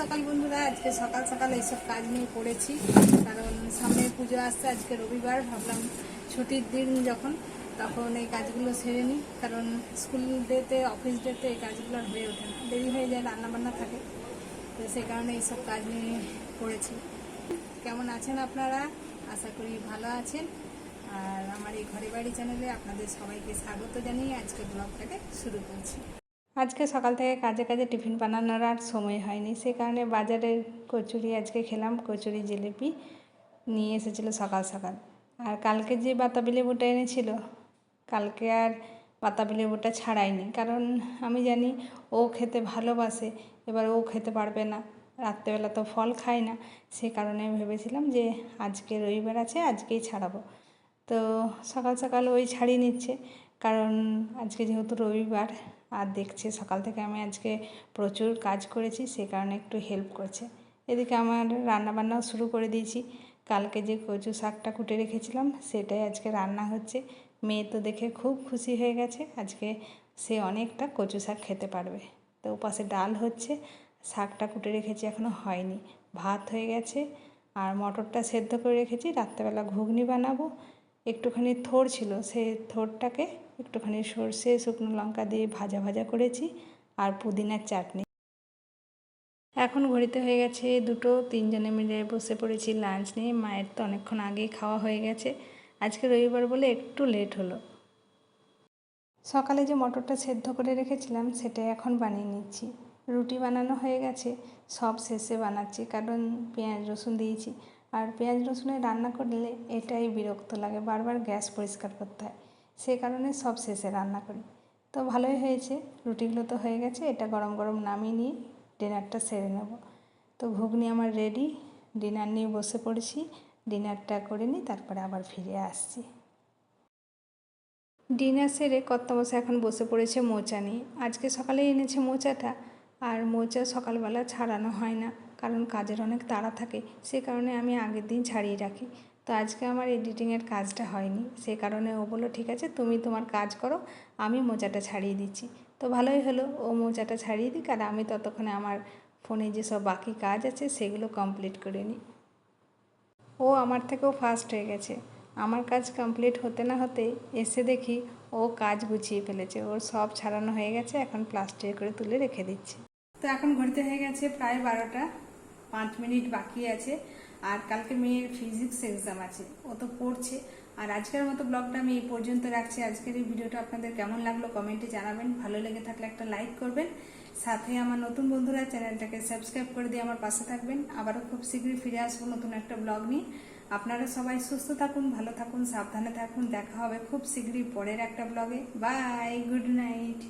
সকাল বন্ধুরা, আজকে সকাল সকাল এইসব কাজ নিয়ে পড়েছি কারণ সামনে পুজো আসছে, আজকে রবিবার, ভাবলাম ছুটির দিন যখন, তখন এই কাজগুলো সেরে নিই। কারণ স্কুল ডেতে, অফিস ডেতে এই কাজগুলো আর হয়ে ওঠে না। দেরি হয়ে যায়, রান্নাবান্না থাকে। তো সেই কারণে এইসব কাজ নিয়ে পড়েছি কেমন আছেন আপনারা? আশা করি ভালো আছেন। আর আমার এই ঘরে বাড়ি চ্যানেলে আপনাদের সবাইকে স্বাগত জানিয়ে আজকে ব্লগটাকে শুরু করছি। আজকে সকাল থেকে কাজে কাজে টিফিন বানানোর আর সময় হয়নি। সে কারণে বাজারের কচুরি আজকে খেলাম, কচুরি জিলিপি নিয়ে এসেছিল সকাল সকাল। আর কালকে যে বাতাবি লেবুটা এনেছিল, কালকে আর বাতাবি লেবুটা ছাড়াইনি। কারণ আমি জানি ও খেতে ভালোবাসে, এবার ও খেতে পারবে না, রাত্রেবেলা তো ফল খায় না। সে কারণে ভেবেছিলাম যে আজকে রবিবার আছে, আজকেই ছাড়াবো। তো সকাল সকাল ওই ছাড়িয়ে নিচ্ছে, কারণ আজকে যেহেতু রবিবার আর দেখছে, সকাল থেকে আমি আজকে প্রচুর কাজ করেছি, সে কারণে একটু হেল্প করছে। এদিকে আমার রান্নাবান্নাও শুরু করে দিয়েছি। কালকে যে কচু শাকটা কুটে রেখেছিলাম, সেটাই আজকে রান্না হচ্ছে। মেয়ে তো দেখে খুব খুশি হয়ে গেছে, আজকে সে অনেকটা কচু শাক খেতে পারবে। তো পাশে ডাল হচ্ছে, শাকটা কুটে রেখেছি এখনও হয়নি। ভাত হয়ে গেছে, আর মটরটা সেদ্ধ করে রেখেছি। রাত্রেবেলা ঘুগনি বানাবো। একটুখানি থোড় ছিল, সেই থোড়টাকে একটুখানি সর্ষে, শুকনো লঙ্কা দিয়ে ভাজা ভাজা করেছি আর পুদিনার চাটনি। এখন ঘড়িতে হয়ে গেছে দুটো, তিনজনে মিলে বসে পড়েছি লাঞ্চ নিয়ে। মায়ের তো অনেকক্ষণ আগেই খাওয়া হয়ে গেছে। আজকে রবিবার বলে একটু লেট হলো। সকালে যে মটরটা সেদ্ধ করে রেখেছিলাম, সেটাই এখন বানিয়ে নিচ্ছি। রুটি বানানো হয়ে গেছে, সব শেষে বানাচ্ছি, কারণ পেঁয়াজ রসুন দিয়েছি। আর পেঁয়াজ রসুনে রান্না করলে এটাই বিরক্ত লাগে, বারবার গ্যাস পরিষ্কার করতে হয়। সেই কারণে সব শেষে রান্না করি। তো ভালোই হয়েছে, রুটিগুলো তো হয়ে গেছে, এটা গরম গরম নামিয়ে নিয়ে ডিনারটা সেরে নেব। তো ঘুগনি আমার রেডি ডিনার নিয়ে বসে পড়েছি, ডিনারটা করে নিই তারপরে আবার ফিরে আসছি। ডিনার সেরে কর্তামশা এখন বসে পড়েছে মোচা নিয়ে। আজকে সকালে এনেছে মোচাটা, আর মোচা সকালবেলা ছাড়ানো হয় না, কারণ কাজের অনেক তাড়া থাকে, সে কারণে আমি আগের দিন ছাড়িয়ে রাখি। তো আজকে আমার এডিটিংয়ের কাজটা হয়নি। সে কারণে ও বলল, ঠিক আছে, তুমি তোমার কাজ করো, আমি মোচাটা ছাড়িয়ে দিচ্ছি। তো ভালোই হলো, ও মোচাটা ছাড়িয়ে দিক আর আমি ততক্ষণে আমার ফোনে যেসব বাকি কাজ আছে সেগুলো কমপ্লিট করে নিই। ও আমার থেকেও ফাস্ট হয়ে গেছে। আমার কাজ কমপ্লিট হতে না হতে এসে দেখি ও কাজ গুছিয়ে ফেলেছে। ওর সব ছাড়ানো হয়ে গেছে, এখন প্লাস্টিক করে তুলে রেখে দিচ্ছে। তো এখন ঘড়িতে হয়ে গেছে প্রায় বারোটা, পাঁচ মিনিট বাকি আছে। আর কালকে মেয়ের ফিজিক্স এক্সাম আছে, ও তো পড়ছে। আর আজকের মতো ব্লগটা আমি এই পর্যন্ত রাখছি। আজকের এই ভিডিওটা আপনাদের কেমন লাগল কমেন্টে জানাবেন। ভালো লেগে থাকলে একটা লাইক করবেন। সাথে আমার নতুন বন্ধুরা চ্যানেলটাকে সাবস্ক্রাইব করে দিয়ে আমার পাশে থাকবেন। আবারও খুব শীঘ্রই ফিরে আসব নতুন একটা ব্লগ নিয়ে। আপনারা সবাই সুস্থ থাকুন, ভালো থাকুন, সাবধানে থাকুন। দেখা হবে খুব শীঘ্রই পরের একটা ব্লগে বাই গুড নাইট